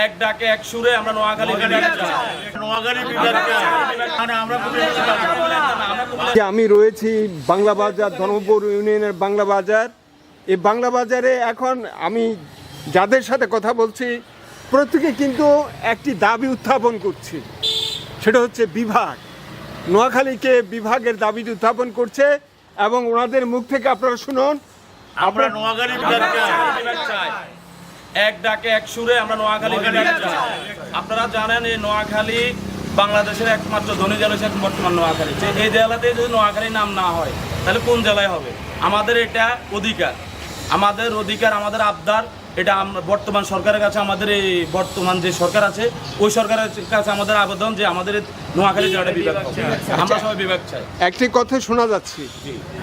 এক ডাকে এক সুরে আমরা নোয়াখালী মানে আমি রয়েছি বাংলা বাজার ধর্মপুর ইউনিয়নের বাংলা বাজার। এই বাংলা বাজারে এখন আমি যাদের সাথে কথা বলছি প্রত্যেকে কিন্তু একটি দাবি উত্থাপন করছি। সেটা হচ্ছে বিভাগ। নোয়াখালীকে বিভাগের দাবি উত্থাপন করছে এবং ওনাদের মুখ থেকে আপনারা শুনুন। আমরা নোয়াখালী বিভাগ চাই। এক ডাকে এক সুরে আমরা নোয়াখালী আপনারা জানেন এই নোয়াখালী বাংলাদেশের একমাত্র ধনী জেলা হচ্ছে বর্তমান নোয়াখালী। যে এই জেলাতে যদি নোয়াখালী নাম না হয় তাহলে কোন জেলায় হবে? আমাদের এটা অধিকার। আমাদের অধিকার আমাদের আবদার এটা আমরা বর্তমান সরকারের কাছে আমাদের এই বর্তমান যে সরকার আছে ওই সরকারের কাছে আমাদের আবেদন যে আমাদের নোয়াখালী জেলাটা বিভাগ আমরা সবাই বিভাগ চাই। একটি কথা শোনা যাচ্ছে।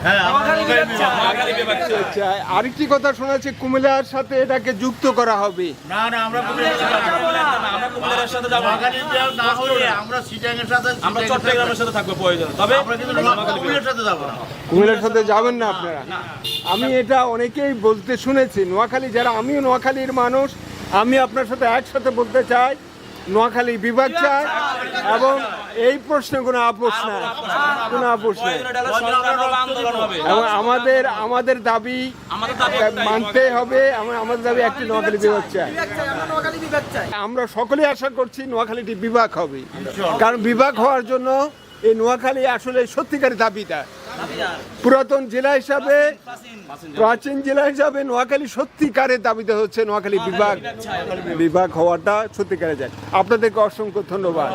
হ্যাঁ, আমরা নোয়াখালী বিভাগ। নোয়াখালী বিভাগ চাই। আচ্ছা, আরেকটি কথা শোনা যাচ্ছে কুমিল্লার সাথে এটাকে যুক্ত করা হবে। না, না, আমরা সাথে যাব। না হলে আমরা সিটাঙের সাথে আমরা চট্টগ্রামের সাথে থাকব প্রয়োজন। তবে আমরা কিন্তু নোয়াখালী কুমিল্লার সাথে যাব। না। কুমিল্লার সাথে যাবেন না আপনারা। আমি এটা অনেকেই বলতে শুনেছি নোয়াখালী যারা আমিও নোয়াখালীর মানুষ আমি আপনার সাথে একসাথে বলতে চাই নোয়াখালী বিভাগ চাই এবং এই প্রশ্নে কোনো আপোষ নাই কোনো আপোষ নাই এবং আমাদের আমাদের দাবি আমাদের দাবি একটাই, মানতে হবে আমাদের দাবি একটি নোয়াখালী বিভাগ চাই। আমরা সকলেই আশা করছি নোয়াখালীটি বিভাগ হবে। কারণ বিভাগ হওয়ার জন্য এই নোয়াখালী আসলে সত্যিকার দাবিদার। পুরাতন জেলা হিসাবে প্রাচীন জেলা। হিসাবে নোয়াখালী সত্যিকারের দাবিতে হচ্ছে নোয়াখালী বিভাগ। বিভাগ হওয়াটা সত্যিকারে যায় আপনাদেরকে অসংখ্য ধন্যবাদ।